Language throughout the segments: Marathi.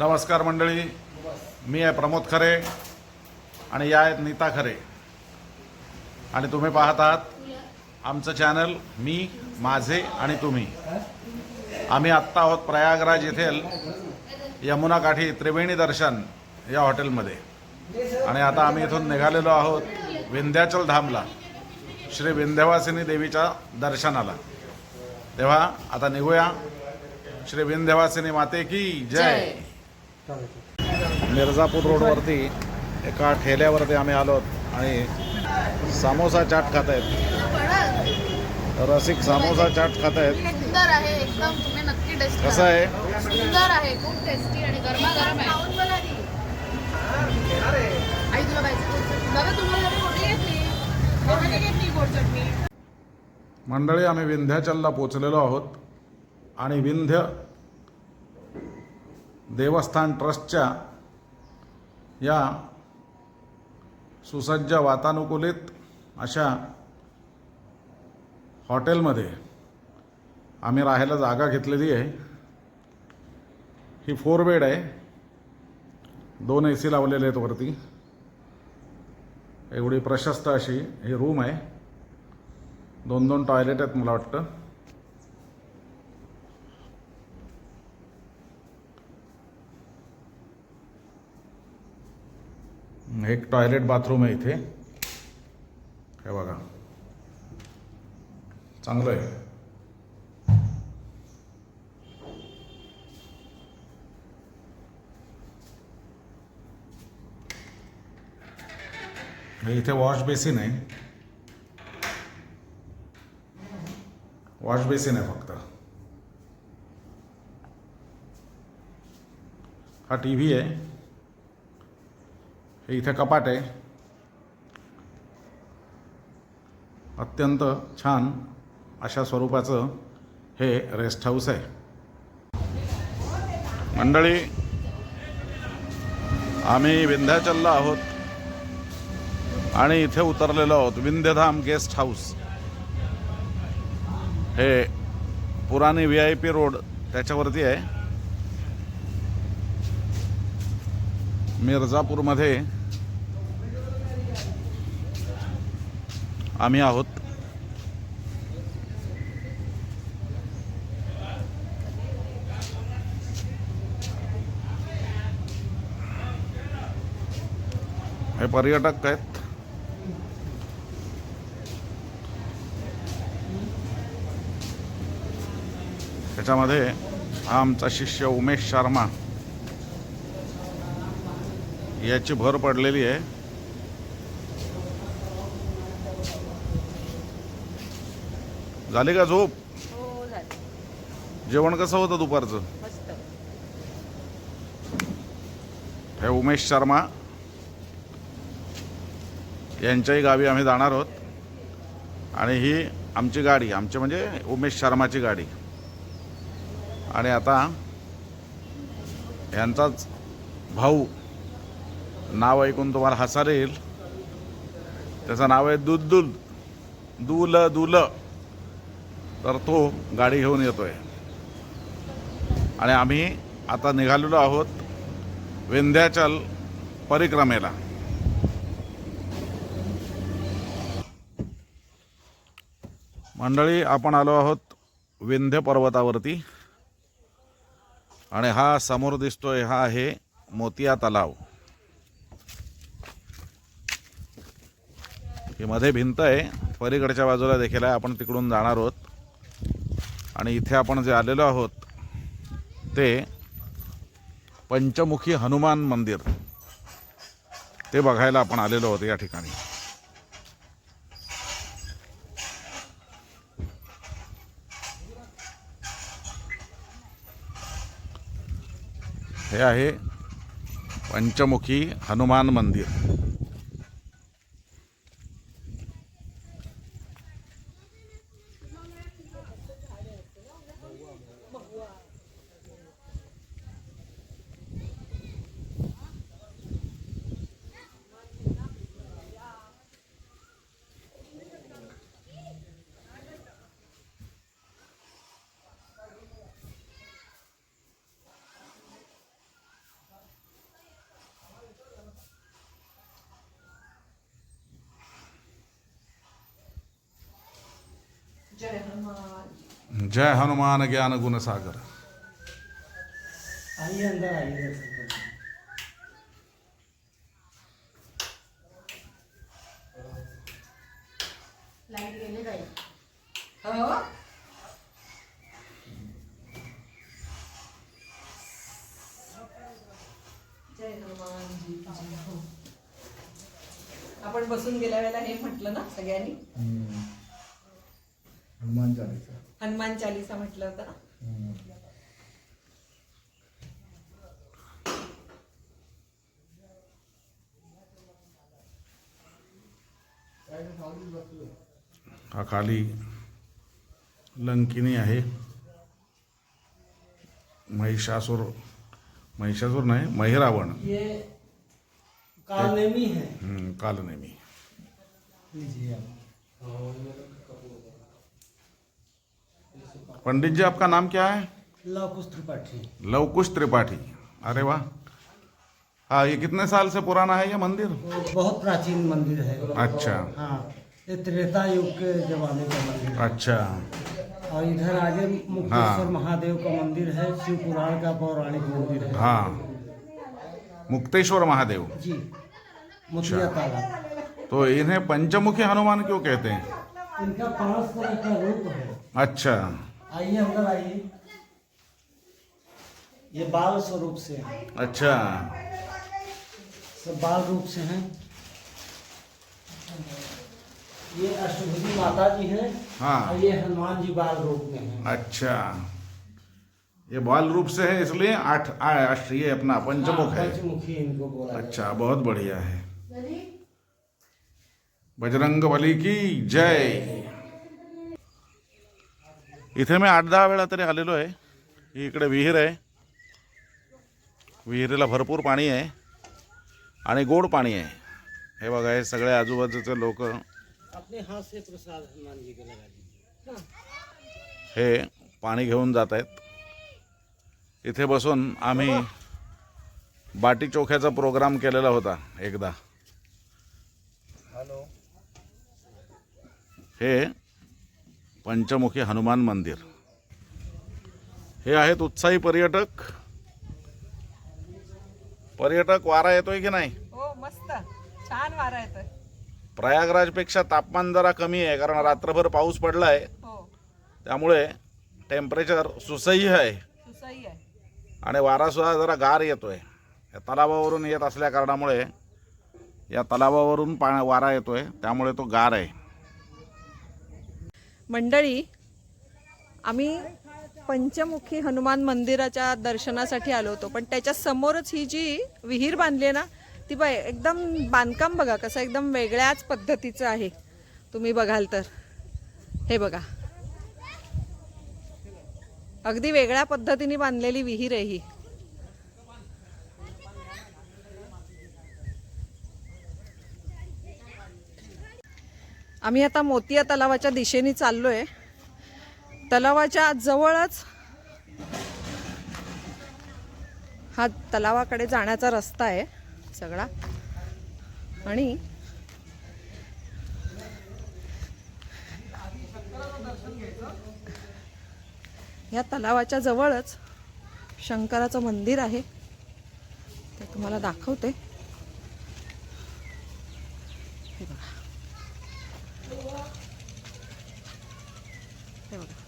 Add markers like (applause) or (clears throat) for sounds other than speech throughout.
नमस्कार मंडळी. मी आहे प्रमोद खरे आणि या आहेत नीता खरे. आणि तुम्ही पाहत आहात आमचं चॅनल मी माझे आणि तुम्ही. आम्ही आत्ता आहोत प्रयागराज येथील यमुना काठी त्रिवेणी दर्शन या हॉटेलमध्ये. आणि आता आम्ही इथून निघालेलो आहोत विंध्याचल धामला श्री विंध्यवासिनी देवीच्या दर्शनाला. तेव्हा आता निघूया. श्री विंध्यवासिनी माते की जय. मिर्झापूर रोडवरती एका ठेल्यावरती आम्ही आलो आणि समोसा चाट खात आहेत. रसिक समोसा चाट खात आहेत. कसं आहे? मंडळी आम्ही विंध्याचलला पोचलेलो आहोत आणि विंध्य देवस्थान ट्रस्टच्या या सुसज्ज वातानुकूलित अशा हॉटेलमध्ये आम्ही राहायला जागा घेतलेली आहे. ही फोर बेड आहे. दोन ए सी लावलेले आहेत वरती. एवढी प्रशस्त अशी ही रूम आहे. दोन दोन टॉयलेट आहेत मला वाटतं. एक टॉयलेट बाथरूम आहे इथे. हे बघा. चांगलं आहे. हे इथे वॉश बेसिन आहे. वॉश बेसिन आहे फक्त. हा टी व्ही आहे. हे इथे कपाट आहे. अत्यंत छान अशा स्वरूपाचं हे रेस्ट हाऊस आहे. मंडळी आम्ही विंध्याचलला आहोत आणि इथे उतरलेलो आहोत विंध्यधाम गेस्ट हाऊस हे पुराणी व्ही आय पी रोड त्याच्यावरती आहे. मिर्झापूरमध्ये आम्ही आहोत. हे पर्यटक आहेत. त्याच्यामध्ये हा आमचा शिष्य उमेश शर्मा. याची भर पडलेली आहे. झाली का झोप? हो झाली. जेवण कसं होतं दुपारचं? मस्त. हे उमेश शर्मा यांच्याही गावी आम्ही जाणार आहोत. आणि ही आमची गाडी आमची म्हणजे उमेश शर्माची गाडी. आणि आता यांचाच भाऊ नाव ऐकून तुम्हाला हसायला येईल. त्याचं नाव आहे दुलदुल दुल दुल. तर तो गाडी घेऊन येतोय. आणि आम्ही आता निघालेलो आहोत विंध्याचल परिक्रमेला. मंडळी आपण आलो आहोत विंध्य पर्वतावरती. आणि हा समोर दिसतोय हा आहे मोतिया तलाव. ही मध्ये भिंत आहे. पलीकडच्या बाजूला देखील आहे. आपण तिकडून जाणार आहोत. आणि इथे आपण जे आलेलो आहोत ते पंचमुखी हनुमान मंदिर. ते बघायला आपण आलेलो आहोत या ठिकाणी. हे आहे पंचमुखी हनुमान मंदिर. जी की जय हो? आपण बसून गेल्या वेळेला हे म्हटलं ना सगळ्यांनी? हनुमान चालीसा. हनुमान चालीसा म्हटलं होतं हा खाली लंकिनी आहे. महिषासुर महिषासुर नाही महिरावण. ये कालनेमी है हम्म, कालनेमी. पंडित जी आपका नाम क्या है? लवकुश त्रिपाठी। लवकुश त्रिपाठी। अरे वाह। हाँ ये कितने साल से पुराना है ये मंदिर? बहुत प्राचीन मंदिर है। अच्छा। हाँ ये त्रेता युग के जमाने का मंदिर है। अच्छा। और इधर आगे मुक्तेश्वर हाँ। महादेव का मंदिर है शिव पुराण का पौराणिक मंदिर है। हाँ। मुक्तेश्वर महादेव? जी। मुखिया अच्छा। तालाब तो इन्हें पंचमुखी हनुमान क्यों कहते हैं? इनका पाँच तरह का रूप है। अच्छा। आइए अंदर आइए। ये बाल स्वरूप से है। अच्छा। सब बाल रूप से हैं। ये अष्टभुजी माता जी हैं हाँ। और ये हनुमान जी बाल रूप में हैं। अच्छा। ये बाल रूप से है इसलिए आठ अष्ट ये अपना पंचमुख हाँ, है पंचमुखी इनको बोला अच्छा बहुत बढ़िया है। बजरंग बली की जय। इथे मी आठ दहा वेळा तरी आलेलो आहे. ही इकडे विहीर आहे. विहिरीला भरपूर पाणी आहे आणि गोड पाणी आहे. हे बघा हे सगळे आजूबाजूचे लोक. है। हे. पाणी घेऊन जात आहेत. इथे बसून आम्ही बाटी चोख्याचा प्रोग्राम केलेला होता एकदा. हे पंचमुखी हनुमान मंदिर. हे आहेत उत्साही पर्यटक. पर्यटक वारा येतोय की नाही? हो मस्त. छान वारा येतोय. प्रयागराजपेक्षा तापमान जरा कमी आहे कारण रात्रभर पाऊस पडला आहे हो. त्यामुळे टेम्परेचर सुसह्य आहे. आणि वारासुद्धा जरा गार येतोय. या तलावावरून येत असल्या कारणामुळे या तलावावरून पा वारा येतोय. त्यामुळे तो गार आहे. मंडळी आम्ही पंचमुखी हनुमान मंदिराच्या दर्शनासाठी आलो होतो. पण त्याच्या समोरच ही जी विहीर बांधली आहे ना ती बाय एकदम बांधकाम बघा कसं एकदम वेगळ्याच पद्धतीचं आहे. तुम्ही बघाल तर. हे बघा. अगदी वेगळ्या पद्धतीने बांधलेली विहीर आहे ही. आम्ही आता मोतिया तलावाच्या दिशेने चाललो आहे तलावाच्या जवळच हा तलावाकडे जाण्याचा रस्ता आहे सगळा. आणि या तलावाच्या जवळच शंकराचं मंदिर आहे. ते तुम्हाला दाखवते हे बघा हे बघा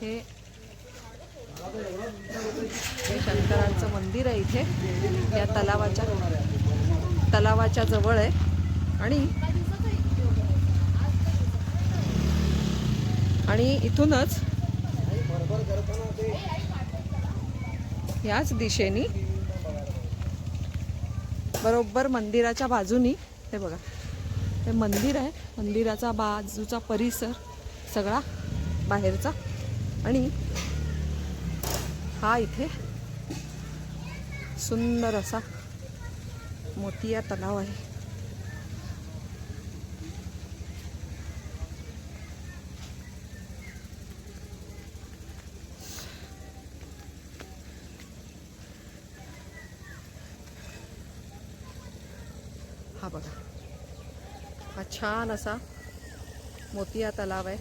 हे हे शंकरांचं मंदिर आहे इथे या तलावाच्या तलावाच्या जवळ आहे आणि आणि इथूनच याच दिशेनी बरोबर मंदिराच्या बाजूनी हे बघा हे मंदिर आहे मंदिराचा बाजूचा परिसर सगळा बाहेरचा. आणि हा इथे सुंदर असा मोतिया तलाव आहे. हा छान असा मोतिया तलाव आहे.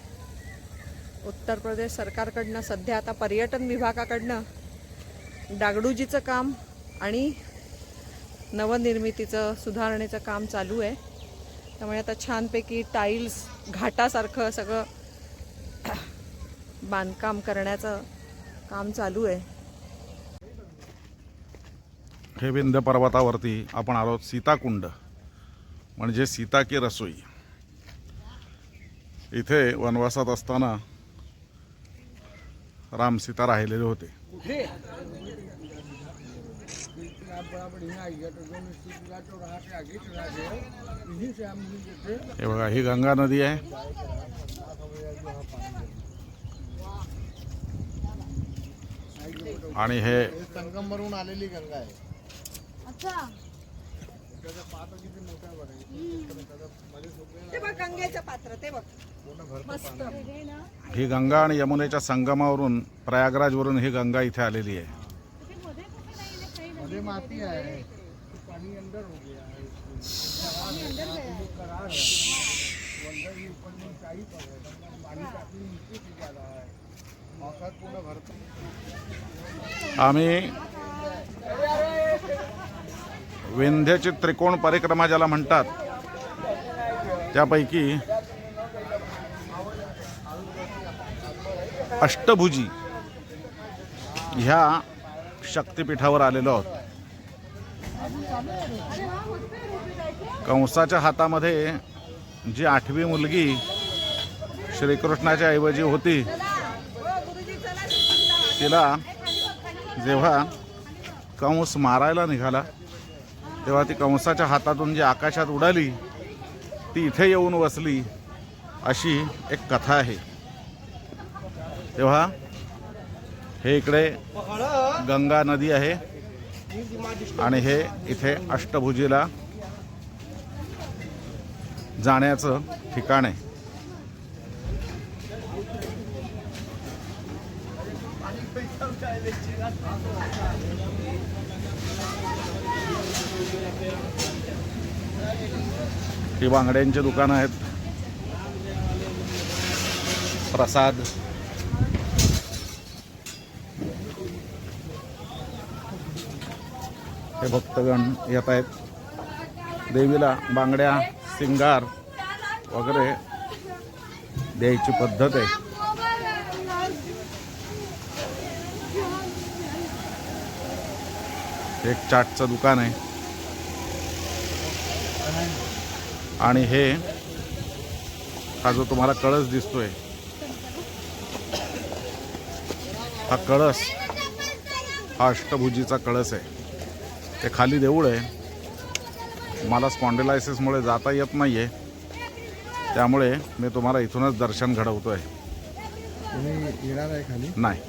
उत्तर प्रदेश सरकारकडनं सध्या आता पर्यटन विभागाकडनं डागडुजीचं काम आणि नवनिर्मितीचं सुधारणेचं काम चालू आहे. त्यामुळे आता छानपैकी टाईल्स घाटासारखं सगळं (clears throat) बांधकाम करण्याचं काम चालू आहे. हे विंध्य पर्वतावरती आपण आलो सीताकुंड. म्हणजे सीता की रसोई. इथे वनवासात असताना राम सीता राहिलेले होते. हे बघा ही गंगा नदी आहे. आणि हे संगमवरून आलेली गंगा आहे. अच्छा. ते बघ गंगेचं पात्र ते बघ. मस्त. ही गंगा आणि यमुनेच्या संगमावरून प्रयागराजवरून ही गंगा इथे आलेली आहे. माती पाणी अंदर हो गया है. है आम्ही विंध्याची त्रिकोण परिक्रमा ज्याला म्हणतात त्यापैकी अष्टभुजी ह्या शक्तिपीठावर आलेलो आहोत. कंसाच्या हातामध्ये जी आठवी मुलगी श्रीकृष्णाच्या ऐवजी होती तिला जेव्हा कंस मारायला निघाला तेव्हा ती कंसाच्या हातातून जी आकाशात उडाली ती इथे येऊन वसली अशी एक कथा आहे. तेव्हा हे इकडे गंगा नदी आहे आणि हे इथे अष्टभुजीला जाण्याचं ठिकाण आहे. ही बांगड्यांची दुकानं आहेत. प्रसाद. हे भक्तगण येत आहेत. देवीला बांगड्या सिंगार वगैरे द्यायची पद्धत आहे. एक चाटचं दुकान आहे. आणि हे हा जो तुम्हाला कळस दिसतोय हा कळस हा अष्टभुजीचा कळस आहे. ते खाली देऊळ आहे. मला स्पॉन्डिलायसिसमुळे जाता येत नाही आहे त्यामुळे मी तुम्हाला इथूनच दर्शन घडवतो आहे येणार आहे खाली? नाही.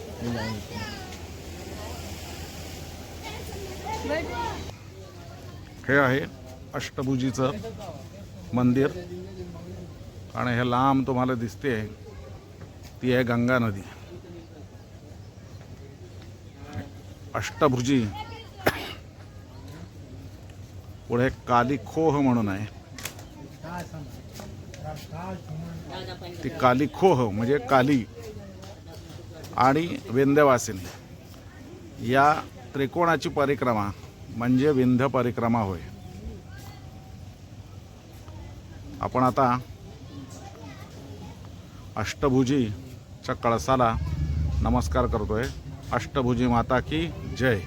हे आहे अष्टभुजीचं मंदिर. आणि हे लांब तुम्हाला दिसते ती आहे गंगा नदी. अष्टभुजी. पुढे काली खोह म्हणून आहे. ती काली खोह म्हणजे काली आणि विंध्यवासिनी. या त्रिकोणाची परिक्रमा म्हणजे विंध्य परिक्रमा होय. आपण आता अष्टभुजीच्या कळसाला नमस्कार करतोय. अष्टभुजी माता की जय.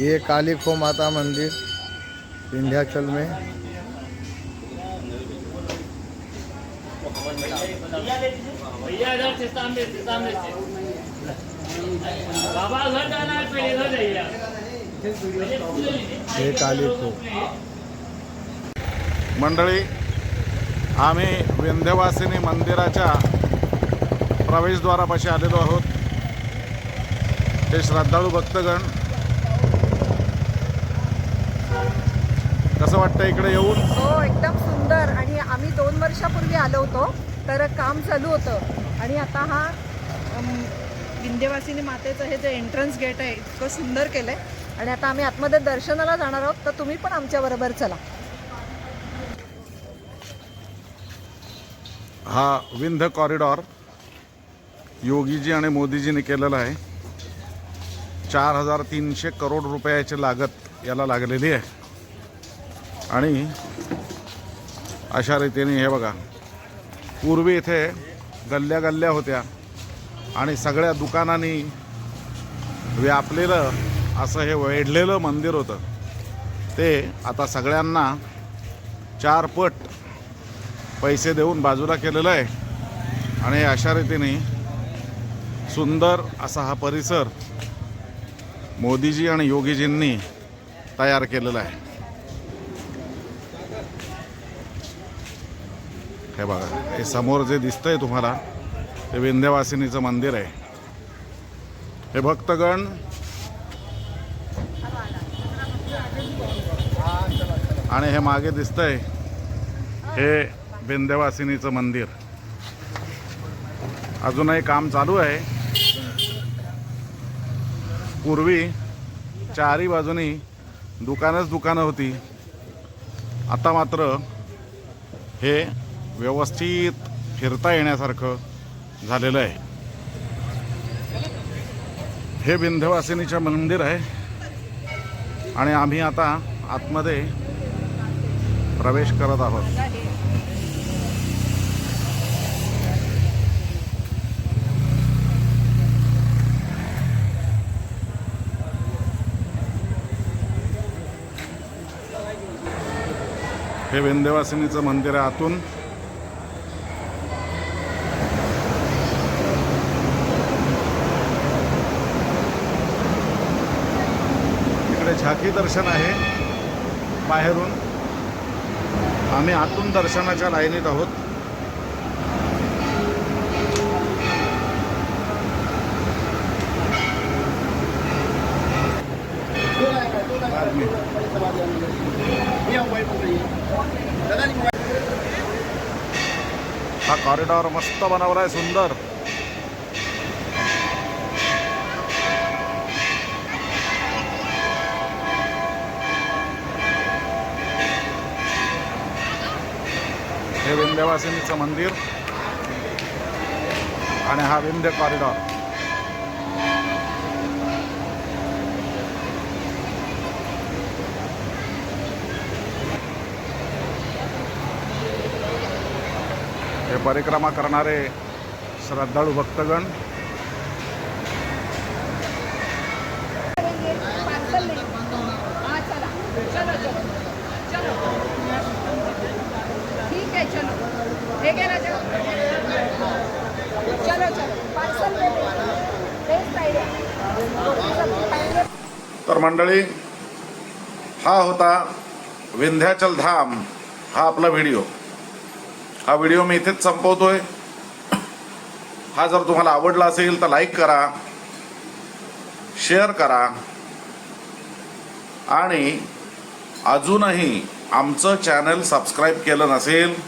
ये काली खो माता मंदिर विंध्याचल में। भैया बाबा घर जाना है पहले जाइए काली खो मंडळी आम्ही विंध्यवासिनी मंदिराच्या प्रवेशद्वारापाशी आलेलो आहोत. हे श्रद्धाळू भक्तगण. कसं वाटतं इकडे येऊन? हो एकदम सुंदर. आणि आम्ही दोन वर्षापूर्वी आलो होतो तर काम चालू होतं. आणि आता हा विंध्यवासिनी मातेचं हे जे एंट्रन्स गेट आहे इतकं सुंदर केलं आहे आणि आता आम्ही आतमध्ये दर्शनाला जाणार आहोत तर तुम्ही पण आमच्याबरोबर चला. हा विंध कॉरिडॉर योगीजी आणि मोदीजीने केलेला आहे. चार हजार तीनशे करोड रुपयाची लागत याला लागलेली आहे. आणि अशा रीतीने हे बघा पूर्वी इथे गल्ल्या गल्ल्या होत्या आणि सगळ्या दुकानांनी व्यापलेलं असं हे वेढलेलं मंदिर होतं. ते आता सगळ्यांना चार पट पैसे देऊन बाजूला केलेलं आहे. आणि अशा रीतीने सुंदर असा हा परिसर मोदीजी आणि योगीजींनी तयार केलेला आहे. हे बघा हे समोर जे दिसतंय तुम्हाला ते विंध्यवासिनीचं मंदिर आहे. हे भक्तगण आणि हे मागे दिसतंय हे विंध्यवासिनीचं मंदिर. अजूनही काम चालू आहे. पूर्वी चारी बाजूनी दुकानच दुकानं होती. आता मात्र हे व्यवस्थित फिरता येण्यासारखं झालेलं आहे. हे विंध्यवासिनीचं मंदिर आहे. आणि आम्ही आता आतमध्ये प्रवेश करत आहोत. हे विंध्यवासिनीचं मंदिर आहे आतून. इकडे झाकी दर्शन आहे बाहेरून. आम्ही आतून दर्शनाच्या लाईनीत आहोत. हा कॉरिडॉर मस्त बनवलाय सुंदर. हे विंध्यवासिनीचं मंदिर आणि हा विंध्य कॉरिडॉर हे परिक्रमा करणारे श्रद्धाळू भक्तगण हाँ चला चलो चलो चलो ठीक है चलो ठीक है ना चलो चलो चलो पार्सल हे परिक्रमा करणारे श्रद्धाळू भक्तगण. तर मंडळी हा होता विंध्याचल धाम हा आपला व्हिडिओ. हा व्हिडिओ मी इथेच संपवतोय. हा जर तुम्हाला आवडला असेल तर लाईक करा शेअर करा. आणि अजूनही आमचं चॅनल सबस्क्राईब केलं नसेल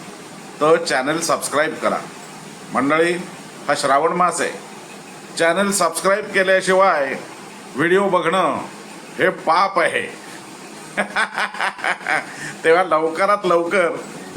तर चॅनल सबस्क्राईब करा. मंडळी हा श्रावण मास आहे. चॅनल सबस्क्राईब केल्याशिवाय व्हिडिओ बघणं हे पाप आहे. (laughs) तेव्हा लवकरात लवकर